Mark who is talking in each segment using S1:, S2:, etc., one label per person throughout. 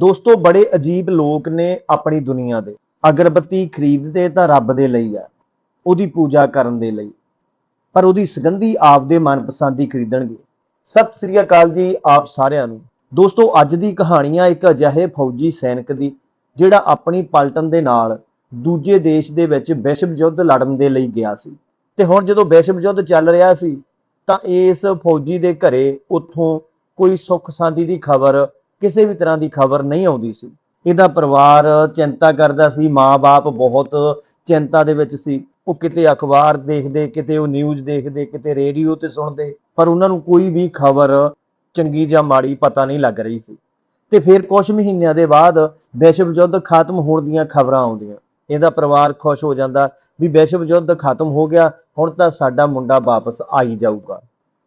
S1: ਦੋਸਤੋ, ਬੜੇ ਅਜੀਬ ਲੋਕ ਨੇ ਆਪਣੀ ਦੁਨੀਆ ਦੇ। ਅਗਰਬੱਤੀ ਖਰੀਦਦੇ ਤਾਂ ਰੱਬ ਦੇ ਲਈ ਆ ਉਹਦੀ ਪੂਜਾ ਕਰਨ ਦੇ ਲਈ। ਪਰ ਉਹਦੀ ਸੁਗੰਧੀ ਆਪਦੇ ਮਨਪਸੰਦ ਦੀ ਖਰੀਦਣਗੇ। ਸਤਿ ਸ੍ਰੀ ਅਕਾਲ ਜੀ ਆਪ ਸਾਰਿਆਂ ਨੂੰ। ਦੋਸਤੋ, ਅੱਜ ਦੀ ਕਹਾਣੀ ਆ ਇੱਕ ਅਜਿਹੇ ਫੌਜੀ ਸੈਨਿਕ ਦੀ, ਜਿਹੜਾ ਆਪਣੀ ਪਲਟਨ ਦੇ ਨਾਲ ਦੂਜੇ ਦੇਸ਼ ਦੇ ਵਿੱਚ ਵਿਸ਼ਵ ਯੁੱਧ ਲੜਨ ਦੇ ਲਈ ਗਿਆ ਸੀ। ਤੇ ਹੁਣ ਜਦੋਂ ਵਿਸ਼ਵ ਯੁੱਧ ਚੱਲ ਰਿਹਾ ਸੀ, ਤਾਂ ਇਸ ਫੌਜੀ ਦੇ ਘਰੇ ਉੱਥੋਂ ਕੋਈ ਸੁੱਖ ਸ਼ਾਂਤੀ ਦੀ ਖਬਰ ਕਿਸੇ ਵੀ ਤਰ੍ਹਾਂ ਦੀ ਖਬਰ ਨਹੀਂ ਆਉਂਦੀ ਸੀ। ਇਹਦਾ ਪਰਿਵਾਰ ਚਿੰਤਾ ਕਰਦਾ ਸੀ, ਮਾਂ-ਬਾਪ ਬਹੁਤ ਚਿੰਤਾ ਦੇ ਵਿੱਚ ਸੀ। ਉਹ ਕਿਤੇ ਅਖਬਾਰ ਦੇਖਦੇ, ਕਿਤੇ ਉਹ ਨਿਊਜ਼ ਦੇਖਦੇ, ਕਿਤੇ ਰੇਡੀਓ ਤੇ ਸੁਣਦੇ, ਪਰ ਉਹਨਾਂ ਨੂੰ ਕੋਈ ਵੀ ਖਬਰ ਚੰਗੀ ਜਾਂ ਮਾੜੀ ਪਤਾ ਨਹੀਂ ਲੱਗ ਰਹੀ ਸੀ। ਤੇ ਫਿਰ ਕੁਝ ਮਹੀਨਿਆਂ ਦੇ ਬਾਅਦ ਵਿਸ਼ਵ ਯੁੱਧ ਖਤਮ ਹੋਣ ਦੀਆਂ ਖਬਰਾਂ ਆਉਂਦੀਆਂ। ਇਹਦਾ ਪਰਿਵਾਰ ਖੁਸ਼ ਹੋ ਜਾਂਦਾ ਵੀ ਵਿਸ਼ਵ ਯੁੱਧ ਖਤਮ ਹੋ ਗਿਆ, ਹੁਣ ਤਾਂ ਸਾਡਾ ਮੁੰਡਾ ਵਾਪਸ ਆਈ ਜਾਊਗਾ।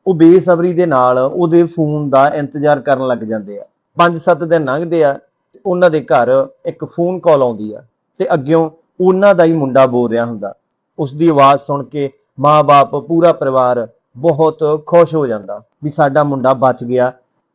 S1: ਉਹ ਬੇਸਬਰੀ ਦੇ ਨਾਲ ਉਹਦੇ ਫੋਨ ਦਾ ਇੰਤਜ਼ਾਰ ਕਰਨ ਲੱਗ ਜਾਂਦੇ ਆ। 5-7 ਦਿਨ ਲੰਘਦੇ ਆ ਤੇ ਉਹਨਾਂ ਦੇ ਘਰ ਇੱਕ ਫੋਨ ਕਾਲ ਆਉਂਦੀ ਆ ਤੇ ਅੱਗਿਓਂ ਉਹਨਾਂ ਦਾ ਹੀ ਮੁੰਡਾ ਬੋਲ ਰਿਹਾ ਹੁੰਦਾ। ਉਸ ਦੀ ਆਵਾਜ਼ ਸੁਣ ਕੇ ਮਾਂ-ਬਾਪ, ਪੂਰਾ ਪਰਿਵਾਰ ਬਹੁਤ ਖੁਸ਼ ਹੋ ਜਾਂਦਾ ਵੀ ਸਾਡਾ ਮੁੰਡਾ ਬਚ ਗਿਆ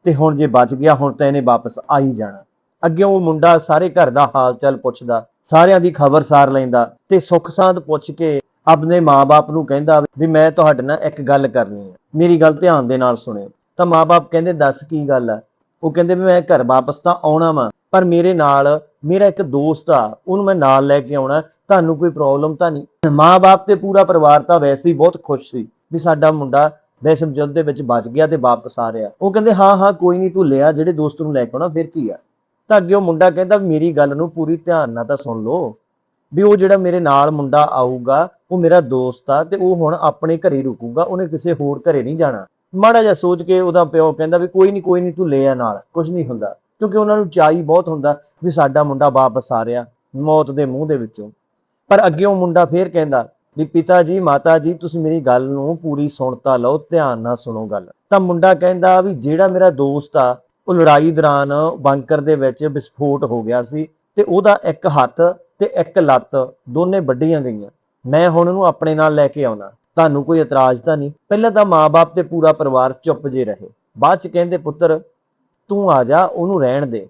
S1: ਤੇ ਹੁਣ ਜੇ ਬਚ ਗਿਆ, ਹੁਣ ਤਾਂ ਇਹਨੇ ਵਾਪਸ ਆ ਹੀ ਜਾਣਾ। ਅੱਗੇ ਉਹ ਮੁੰਡਾ ਸਾਰੇ ਘਰ ਦਾ ਹਾਲ ਚਾਲ ਪੁੱਛਦਾ, ਸਾਰਿਆਂ ਦੀ ਖਬਰ ਸਾਰ ਲੈਂਦਾ ਤੇ ਸੁੱਖ ਸਾਂਦ ਪੁੱਛ ਕੇ ਆਪਣੇ ਮਾਪੇ ਨੂੰ ਕਹਿੰਦਾ ਵੀ ਮੈਂ ਤੁਹਾਡੇ ਨਾਲ ਇੱਕ ਗੱਲ ਕਰਨੀ ਹੈ ਮੇਰੀ ਗੱਲ ਧਿਆਨ ਦੇ ਨਾਲ ਸੁਣਿਓ। ਤਾਂ ਮਾਪੇ ਕਹਿੰਦੇ, ਦੱਸ ਕੀ ਗੱਲ ਹੈ ਉਹ ਕਹਿੰਦੇ ਵੀ ਮੈਂ ਘਰ ਵਾਪਸ ਤਾਂ ਆਉਣਾ ਵਾ, ਪਰ ਮੇਰੇ ਨਾਲ, ਮੇਰਾ ਇੱਕ ਦੋਸਤ ਆ, ਉਹਨੂੰ ਮੈਂ ਨਾਲ ਲੈ ਕੇ ਆਉਣਾ, ਤੁਹਾਨੂੰ ਕੋਈ ਪ੍ਰੋਬਲਮ ਤਾਂ ਨਹੀਂ। ਮਾਂ ਬਾਪ ਤੇ ਪੂਰਾ ਪਰਿਵਾਰ ਤਾਂ ਵੈਸੇ ਹੀ ਬਹੁਤ ਖੁਸ਼ ਸੀ ਵੀ ਸਾਡਾ ਮੁੰਡਾ ਵਿਸ਼ਵ ਯੁੱਧ ਦੇ ਵਿੱਚ ਬਚ ਗਿਆ ਤੇ ਵਾਪਸ ਆ ਰਿਹਾ। ਉਹ ਕਹਿੰਦੇ, ਹਾਂ ਹਾਂ, ਕੋਈ ਨਹੀਂ, ਤੂੰ ਲਿਆ, ਜਿਹੜੇ ਦੋਸਤ ਨੂੰ ਲੈ ਕੇ ਆਉਣਾ, ਫਿਰ ਕੀ ਆ? ਤਾਂ ਅੱਗੇ ਉਹ ਮੁੰਡਾ ਕਹਿੰਦਾ, ਮੇਰੀ ਗੱਲ ਨੂੰ ਪੂਰੀ ਧਿਆਨ ਨਾਲ ਤਾਂ ਸੁਣ ਲਓ, ਵੀ ਉਹ ਜਿਹੜਾ ਮੇਰੇ ਨਾਲ ਮੁੰਡਾ ਆਊਗਾ, ਉਹ ਮੇਰਾ ਦੋਸਤ ਆ ਤੇ ਉਹ ਹੁਣ ਆਪਣੇ ਘਰੇ ਰੁਕੂਗਾ, ਉਹਨੇ ਕਿਸੇ ਹੋਰ ਘਰੇ ਨਹੀਂ ਜਾਣਾ। ਮਾੜਾ ਜਿਹਾ ਸੋਚ ਕੇ ਉਹਦਾ ਪਿਓ ਕਹਿੰਦਾ ਵੀ ਕੋਈ ਨਹੀਂ ਕੋਈ ਨਹੀਂ ਤੂੰ ਲੈ ਆ ਨਾਲ ਕੁਝ ਨਹੀਂ ਹੁੰਦਾ। ਕਿਉਂਕਿ ਉਹਨਾਂ ਨੂੰ ਚਾਹੀ ਬਹੁਤ ਹੁੰਦਾ ਵੀ ਸਾਡਾ ਮੁੰਡਾ ਵਾਪਸ ਆ ਰਿਹਾ ਮੌਤ ਦੇ ਮੂੰਹ ਦੇ ਵਿੱਚੋਂ। ਪਰ ਅੱਗੇ ਉਹ ਮੁੰਡਾ ਫੇਰ ਕਹਿੰਦਾ ਵੀ ਪਿਤਾ ਜੀ ਮਾਤਾ ਜੀ ਤੁਸੀਂ ਮੇਰੀ ਗੱਲ ਨੂੰ ਪੂਰੀ ਸੁਣਤਾ ਲਓ, ਧਿਆਨ ਨਾਲ ਸੁਣੋ ਗੱਲ। ਤਾਂ ਮੁੰਡਾ ਕਹਿੰਦਾ ਵੀ ਜਿਹੜਾ ਮੇਰਾ ਦੋਸਤ ਆ, ਉਹ ਲੜਾਈ ਦੌਰਾਨ ਬੰਕਰ ਦੇ ਵਿੱਚ ਵਿਸਫੋਟ ਹੋ ਗਿਆ ਸੀ ਤੇ ਉਹਦਾ ਇੱਕ ਹੱਥ ਤੇ ਇੱਕ ਲੱਤ ਦੋਨੇ ਵੱਡੀਆਂ ਗਈਆਂ। ਮੈਂ ਹੁਣ ਉਹਨੂੰ ਆਪਣੇ ਨਾਲ ਲੈ ਕੇ ਆਉਣਾ। ਤੁਹਾਨੂੰ ਕੋਈ ਇਤਰਾਜ਼ ਤਾਂ ਨਹੀਂ। ਪਹਿਲਾਂ ਤਾਂ ਮਾਪੇ ਤੇ ਪੂਰਾ ਪਰਿਵਾਰ ਚੁੱਪ ਜੇ ਰਹੇ। ਬਾਅਦ ਚ ਕਹਿੰਦੇ, ਪੁੱਤਰ, ਤੂੰ ਆ ਜਾ, ਉਹਨੂੰ ਰਹਿਣ ਦੇ।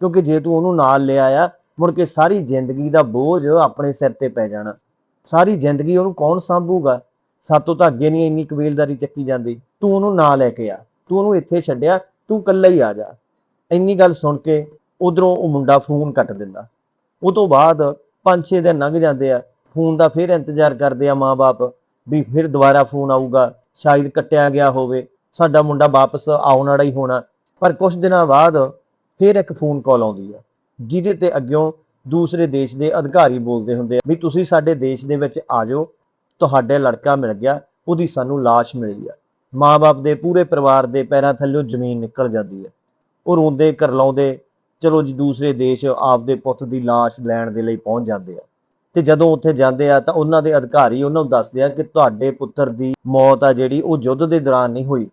S1: ਕਿਉਂਕਿ ਜੇ ਤੂੰ ਉਹਨੂੰ ਨਾਲ ਲੈ ਆਇਆ, ਮੁੜ ਕੇ ਸਾਰੀ ਜ਼ਿੰਦਗੀ ਦਾ ਬੋਝ ਆਪਣੇ ਸਿਰ ਤੇ ਪੈ ਜਾਣਾ। ਸਾਰੀ ਜ਼ਿੰਦਗੀ ਉਹਨੂੰ ਕੌਣ ਸੰਭੂਗਾ? ਸਾਤੋਂ ਤਾਂ ਅੱਗੇ ਨਹੀਂ ਇੰਨੀ ਕਬੀਲਦਾਰੀ ਚੱਕੀ ਜਾਂਦੀ। ਤੂੰ ਉਹਨੂੰ ਨਾ ਲੈ ਕੇ ਆ। ਤੂੰ ਉਹਨੂੰ ਇੱਥੇ ਛੱਡਿਆ, ਤੂੰ ਇਕੱਲਾ ਹੀ ਆ ਜਾ। ਇੰਨੀ ਗੱਲ ਸੁਣ ਕੇ ਉਧਰੋਂ ਉਹ ਮੁੰਡਾ ਫੋਨ ਕੱਟ ਦਿੰਦਾ। ਉਹ ਤੋਂ ਬਾਅਦ 5-6 ਦਿਨ ਲੰਘ ਜਾਂਦੇ ਆ। ਫੋਨ ਦਾ ਫਿਰ ਇੰਤਜ਼ਾਰ ਕਰਦੇ ਆ ਮਾਪੇ ਵੀ ਫਿਰ ਦੁਬਾਰਾ ਫੋਨ ਆਊਗਾ, ਸ਼ਾਇਦ ਕੱਟਿਆ ਗਿਆ ਹੋਵੇ, ਸਾਡਾ ਮੁੰਡਾ ਵਾਪਸ ਆਉਣ ਵਾਲਾ ਹੀ ਹੋਣਾ। ਪਰ ਕੁਝ ਦਿਨਾਂ ਬਾਅਦ ਫਿਰ ਇੱਕ ਫੋਨ ਕਾਲ ਆਉਂਦੀ ਆ, ਜਿਹਦੇ ਤੇ ਅੱਗਿਓਂ ਦੂਸਰੇ ਦੇਸ਼ ਦੇ ਅਧਿਕਾਰੀ ਬੋਲਦੇ ਹੁੰਦੇ ਆ ਵੀ ਤੁਸੀਂ ਸਾਡੇ ਦੇਸ਼ ਦੇ ਵਿੱਚ ਆ ਜਾਓ, ਤੁਹਾਡੇ ਲੜਕਾ ਮਿਲ ਗਿਆ, ਉਹਦੀ ਸਾਨੂੰ ਲਾਸ਼ ਮਿਲੀ ਆ। ਮਾਪੇ ਦੇ ਪੂਰੇ ਪਰਿਵਾਰ ਦੇ ਪੈਰਾਂ ਥੱਲੇ ਜ਼ਮੀਨ ਨਿਕਲ ਜਾਂਦੀ ਹੈ ਉਹ ਰੋਂਦੇ ਕਰਲਾਉਂਦੇ ਚਲੋ ਜੀ ਦੂਸਰੇ ਦੇਸ਼ ਆਪਦੇ ਪੁੱਤ ਦੀ ਲਾਸ਼ ਲੈਣ ਦੇ ਲਈ ਪਹੁੰਚ ਜਾਂਦੇ ਆ। ਤੇ ਜਦੋਂ ਉੱਥੇ ਜਾਂਦੇ ਆ ਤਾਂ ਉਹਨਾਂ ਦੇ ਅਧਿਕਾਰੀ ਉਹਨਾਂ ਨੂੰ ਦੱਸਦੇ ਆ ਕਿ ਤੁਹਾਡੇ ਪੁੱਤਰ ਦੀ ਮੌਤ ਆ ਜਿਹੜੀ, ਉਹ ਯੁੱਧ ਦੇ ਦੌਰਾਨ ਨਹੀਂ ਹੋਈ।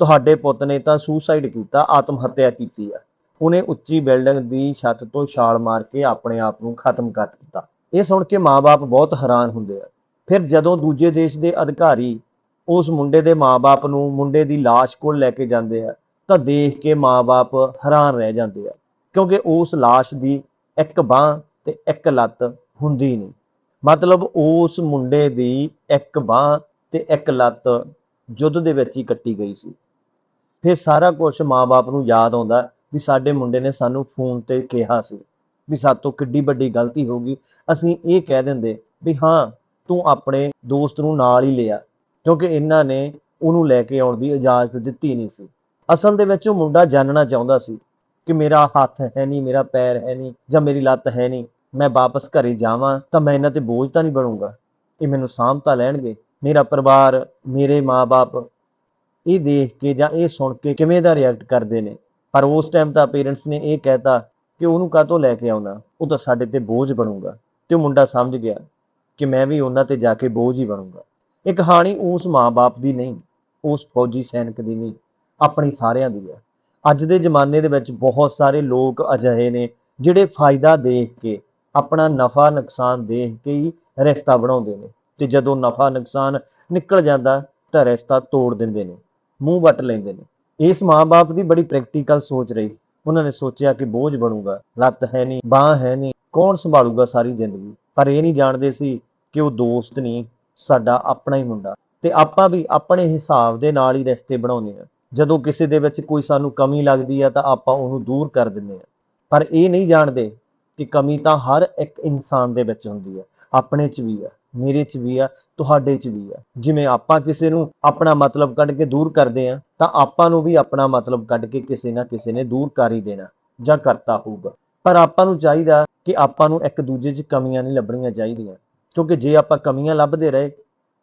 S1: ਤੁਹਾਡੇ ਪੁੱਤ ਨੇ ਤਾਂ ਸੂਸਾਈਡ ਕੀਤਾ, ਆਤਮ ਹੱਤਿਆ ਕੀਤੀ ਆ। ਉਹਨੇ ਉੱਚੀ ਬਿਲਡਿੰਗ ਦੀ ਛੱਤ ਤੋਂ ਛਾਲ ਮਾਰ ਕੇ ਆਪਣੇ ਆਪ ਨੂੰ ਖਤਮ ਕਰ ਦਿੱਤਾ। ਇਹ ਸੁਣ ਕੇ ਮਾਪੇ ਬਹੁਤ ਹੈਰਾਨ ਹੁੰਦੇ ਆ। ਫਿਰ ਜਦੋਂ ਦੂਜੇ ਦੇਸ਼ ਦੇ ਅਧਿਕਾਰੀ ਉਸ ਮੁੰਡੇ ਦੇ ਮਾਪੇ ਨੂੰ ਮੁੰਡੇ ਦੀ ਲਾਸ਼ ਕੋਲ ਲੈ ਕੇ ਜਾਂਦੇ ਆ, ਤਾਂ ਦੇਖ ਕੇ ਮਾਪੇ ਹੈਰਾਨ ਰਹਿ ਜਾਂਦੇ ਆ। ਕਿਉਂਕਿ ਉਸ ਲਾਸ਼ ਦੀ ਇੱਕ ਬਾਹ ਤੇ ਇੱਕ ਲੱਤ ਹੁੰਦੀ ਨਹੀਂ। ਮਤਲਬ ਉਸ ਮੁੰਡੇ ਦੀ ਇੱਕ ਬਾਹ ਤੇ ਇੱਕ ਲੱਤ ਯੁੱਧ ਦੇ ਵਿੱਚ ਹੀ ਕੱਟੀ ਗਈ ਸੀ। ਫਿਰ ਸਾਰਾ ਕੁਝ ਮਾਪੇ ਨੂੰ ਯਾਦ ਆਉਂਦਾ ਵੀ ਸਾਡੇ ਮੁੰਡੇ ਨੇ ਸਾਨੂੰ ਫੋਨ ਤੇ ਕਿਹਾ ਸੀ ਵੀ ਸਾਤੋਂ ਕਿੱਡੀ ਵੱਡੀ ਗਲਤੀ ਹੋ ਗਈ। ਅਸੀਂ ਇਹ ਕਹਿ ਦਿੰਦੇ ਵੀ ਹਾਂ, ਤੂੰ ਆਪਣੇ ਦੋਸਤ ਨੂੰ ਨਾਲ ਹੀ ਲਿਆ, ਕਿਉਂਕਿ ਇਹਨਾਂ ਨੇ ਉਹਨੂੰ ਲੈ ਕੇ ਆਉਣ ਦੀ ਇਜਾਜ਼ਤ ਦਿੱਤੀ ਨਹੀਂ ਸੀ। ਅਸਲ ਦੇ ਵਿੱਚ ਉਹ ਮੁੰਡਾ ਜਾਣਨਾ ਚਾਹੁੰਦਾ ਸੀ ਕਿ ਮੇਰਾ ਹੱਥ ਹੈ ਨਹੀਂ, ਮੇਰਾ ਪੈਰ ਹੈ ਨਹੀਂ ਜਾਂ ਮੇਰੀ ਲੱਤ ਹੈ ਨਹੀਂ। ਮੈਂ ਵਾਪਸ ਘਰੇ ਜਾਵਾਂ ਤਾਂ ਮੈਂ ਇਹਨਾਂ ਤੇ ਬੋਝ ਤਾਂ ਨਹੀਂ ਬਣੂੰਗਾ। ਇਹ ਮੈਨੂੰ ਸਾਂਭ ਤਾਂ ਲੈਣਗੇ। ਮੇਰਾ ਪਰਿਵਾਰ, ਮੇਰੇ ਮਾਪੇ ਇਹ ਦੇਖ ਕੇ ਜਾਂ ਇਹ ਸੁਣ ਕੇ ਕਿਵੇਂ ਦਾ ਰਿਐਕਟ ਕਰਦੇ ਨੇ? ਪਰ ਉਸ ਟਾਈਮ ਤਾਂ ਪੇਰੈਂਟਸ ਨੇ ਇਹ ਕਹਿਤਾ ਕਿ ਉਹਨੂੰ ਕਾਹਤੋਂ ਲੈ ਕੇ ਆਉਣਾ? ਉਹ ਤਾਂ ਸਾਡੇ ਤੇ ਬੋਝ ਬਣੂਗਾ। ਤੇ ਉਹ ਮੁੰਡਾ ਸਮਝ ਗਿਆ ਕਿ ਮੈਂ ਵੀ ਉਹਨਾਂ ਤੇ ਜਾ ਕੇ ਬੋਝ ਹੀ ਬਣੂੰਗਾ। ਇਹ ਕਹਾਣੀ ਉਸ ਮਾਂ-ਬਾਪ ਦੀ ਨਹੀਂ, ਉਸ ਫੌਜੀ ਸੈਨਿਕ ਦੀ ਨਹੀਂ, ਆਪਣੀ ਸਾਰਿਆਂ ਦੀ ਹੈ ਅੱਜ ਦੇ ਜ਼ਮਾਨੇ ਦੇ ਵਿੱਚ ਬਹੁਤ ਸਾਰੇ ਲੋਕ ਅਜਿਹੇ ਨੇ ਜਿਹੜੇ ਫਾਇਦਾ ਦੇਖ ਕੇ ਆਪਣਾ ਨਫਾ ਨੁਕਸਾਨ ਦੇਖ ਕੇ ਹੀ ਰਿਸ਼ਤਾ ਬਣਾਉਂਦੇ ਨੇ ਤੇ ਜਦੋਂ ਨਫਾ ਨੁਕਸਾਨ ਨਿਕਲ ਜਾਂਦਾ ਤਾਂ ਰਿਸ਼ਤਾ ਤੋੜ ਦਿੰਦੇ ਨੇ, ਮੂੰਹ ਵੱਟ ਲੈਂਦੇ ਨੇ। ਇਸ ਮਾਂ-ਬਾਪ ਦੀ ਬੜੀ ਪ੍ਰੈਕਟੀਕਲ ਸੋਚ ਰਹੀ। ਉਹਨਾਂ ਨੇ ਸੋਚਿਆ ਕਿ ਬੋਝ ਬਣੂਗਾ, ਲੱਤ ਹੈ ਨਹੀਂ, ਬਾਹ ਹੈ ਨਹੀਂ, ਕੌਣ ਸੰਭਾਲੂਗਾ ਸਾਰੀ ਜ਼ਿੰਦਗੀ? ਪਰ ਇਹ ਨਹੀਂ ਜਾਣਦੇ ਸੀ ਕਿ ਉਹ ਦੋਸਤ ਨਹੀਂ, ਸਾਡਾ ਆਪਣਾ ਹੀ ਮੁੰਡਾ। ਤੇ ਆਪਾਂ ਵੀ ਆਪਣੇ ਹਿਸਾਬ ਦੇ ਨਾਲ ਹੀ ਰਿਸ਼ਤੇ ਬਣਾਉਂਦੇ ਆ ਜਦੋਂ ਕਿਸੇ ਦੇ ਵਿੱਚ ਕੋਈ ਸਾਨੂੰ ਕਮੀ ਲੱਗਦੀ ਆ ਤਾਂ ਆਪਾਂ ਉਹਨੂੰ ਦੂਰ ਕਰ ਦਿੰਦੇ ਆ ਪਰ ਇਹ ਨਹੀਂ ਜਾਣਦੇ ਕਿ ਕਮੀ ਤਾਂ ਹਰ ਇੱਕ ਇਨਸਾਨ ਦੇ ਵਿੱਚ ਹੁੰਦੀ ਹੈ। ਆਪਣੇ 'ਚ ਵੀ ਆ ਮੇਰੇ 'ਚ ਵੀ ਆ ਤੁਹਾਡੇ 'ਚ ਵੀ ਆ ਜਿਵੇਂ ਆਪਾਂ ਕਿਸੇ ਨੂੰ ਆਪਣਾ ਮਤਲਬ ਕੱਢ ਕੇ ਦੂਰ ਕਰਦੇ ਆ ਤਾਂ ਆਪਾਂ ਨੂੰ ਵੀ ਆਪਣਾ ਮਤਲਬ ਕੱਢ ਕੇ ਕਿਸੇ ਨਾ ਕਿਸੇ ਨੇ ਦੂਰ ਕਰ ਹੀ ਦੇਣਾ ਜਾਂ ਕਰਤਾ ਹੋਊਗਾ। ਪਰ ਆਪਾਂ ਨੂੰ ਚਾਹੀਦਾ ਕਿ ਆਪਾਂ ਨੂੰ ਇੱਕ ਦੂਜੇ 'ਚ ਕਮੀਆਂ ਨਹੀਂ ਲੱਭਣੀਆਂ ਚਾਹੀਦੀਆਂ। ਕਿਉਂਕਿ ਜੇ ਆਪਾਂ ਕਮੀਆਂ ਲੱਭਦੇ ਰਹੇ,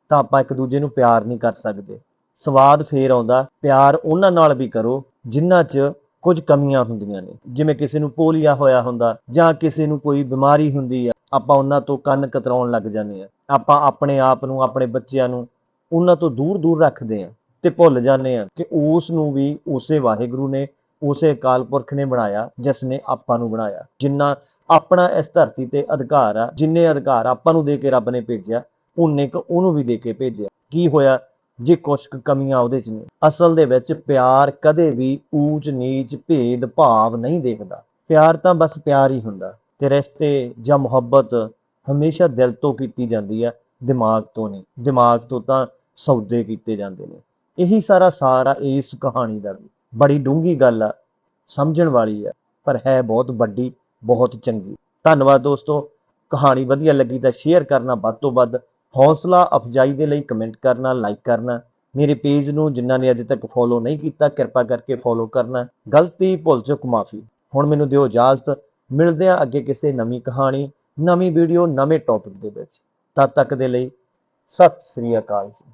S1: ਤਾਂ ਆਪਾਂ ਇੱਕ ਦੂਜੇ ਨੂੰ ਪਿਆਰ ਨਹੀਂ ਕਰ ਸਕਦੇ। ਸਵਾਦ ਫੇਰ ਆਉਂਦਾ, ਪਿਆਰ ਉਹਨਾਂ ਨਾਲ ਵੀ ਕਰੋ ਜਿਨ੍ਹਾਂ 'ਚ ਕੁਝ ਕਮੀਆਂ ਹੁੰਦੀਆਂ ਨੇ। ਜਿਵੇਂ ਕਿਸੇ ਨੂੰ ਪੋਲੀਆ ਹੋਇਆ ਹੁੰਦਾ, ਜਾਂ ਕਿਸੇ ਨੂੰ ਕੋਈ ਬਿਮਾਰੀ ਹੁੰਦੀ ਆ, ਆਪਾਂ ਉਹਨਾਂ ਤੋਂ ਕੰਨ ਕਤਰਾਉਣ ਲੱਗ ਜਾਂਦੇ ਆ। ਆਪਾਂ ਆਪਣੇ ਆਪ ਨੂੰ, ਆਪਣੇ ਬੱਚਿਆਂ ਨੂੰ ਉਹਨਾਂ ਤੋਂ ਦੂਰ ਦੂਰ ਰੱਖਦੇ ਆ ਤੇ ਭੁੱਲ ਜਾਂਦੇ ਆ ਕਿ ਉਸ ਨੂੰ ਵੀ ਉਸੇ ਵਾਹਿਗੁਰੂ ਨੇ, ਉਸੇ ਅਕਾਲ ਪੁਰਖ ਨੇ ਬਣਾਇਆ, ਜਿਸ ਨੇ ਆਪਾਂ ਨੂੰ ਬਣਾਇਆ। ਜਿੰਨਾ ਆਪਣਾ ਇਸ ਧਰਤੀ ਤੇ ਅਧਿਕਾਰ ਆ, ਜਿੰਨੇ ਅਧਿਕਾਰ ਆਪਾਂ ਨੂੰ ਦੇ ਕੇ ਰੱਬ ਨੇ ਭੇਜਿਆ ਉਨੇ ਕੁ ਉਹਨੂੰ ਵੀ ਦੇ ਕੇ ਭੇਜਿਆ। ਕੀ ਹੋਇਆ? ਜੇ ਕੁਛ ਕੁ ਕਮੀਆਂ ਉਹਦੇ 'ਚ ਨੇ। ਅਸਲ ਦੇ ਵਿੱਚ ਪਿਆਰ ਕਦੇ ਵੀ ਊਚ, ਨੀਚ, ਭੇਦ, ਭਾਵ ਨਹੀਂ ਦੇਖਦਾ। ਪਿਆਰ ਤਾਂ ਬਸ ਪਿਆਰ ਹੀ ਹੁੰਦਾ। ਤੇ ਰਿਸ਼ਤੇ ਜਾਂ ਮੁਹੱਬਤ ਹਮੇਸ਼ਾ ਦਿਲ ਤੋਂ ਕੀਤੀ ਜਾਂਦੀ ਹੈ ਦਿਮਾਗ ਤੋਂ ਨਹੀਂ। ਦਿਮਾਗ ਤੋਂ ਤਾਂ ਸੌਦੇ ਕੀਤੇ ਜਾਂਦੇ ਨੇ। ਇਹੀ ਸਾਰਾ ਸਾਰਾ ਇਸ ਕਹਾਣੀ ਦਾ ਵੀ। ਬੜੀ ਡੂੰਘੀ ਗੱਲ ਆ, ਸਮਝਣ ਵਾਲੀ ਆ, ਪਰ ਹੈ ਬਹੁਤ ਵੱਡੀ, ਬਹੁਤ ਚੰਗੀ। ਧੰਨਵਾਦ ਦੋਸਤੋ। ਕਹਾਣੀ ਵਧੀਆ ਲੱਗੀ ਤਾਂ ਸ਼ੇਅਰ ਕਰਨਾ ਵੱਧ ਤੋਂ ਵੱਧ। ਹੌਸਲਾ, ਅਫਜਾਈ ਦੇ ਲਈ ਕਮੈਂਟ ਕਰਨਾ ਲਾਈਕ ਕਰਨਾ, ਮੇਰੇ ਪੇਜ ਨੂੰ ਜਿਨ੍ਹਾਂ ਨੇ ਅਜੇ ਤੱਕ ਫੋਲੋ ਨਹੀਂ ਕੀਤਾ, ਕਿਰਪਾ ਕਰਕੇ ਫੋਲੋ ਕਰਨਾ, ਗਲਤੀ, ਭੁੱਲ ਚੁੱਕ, ਮਾਫੀ। ਹੁਣ ਮੈਨੂੰ ਦਿਓ ਇਜਾਜ਼ਤ। ਮਿਲਦੇ ਹਾਂ ਅੱਗੇ ਕਿਸੇ ਨਵੀਂ ਕਹਾਣੀ, ਨਵੀਂ ਵੀਡੀਓ ਨਵੇਂ ਟੌਪਿਕ ਦੇ ਵਿੱਚ। ਤਦ ਤੱਕ ਦੇ ਲਈ ਸਤਿ ਸ੍ਰੀ ਅਕਾਲ ਜੀ।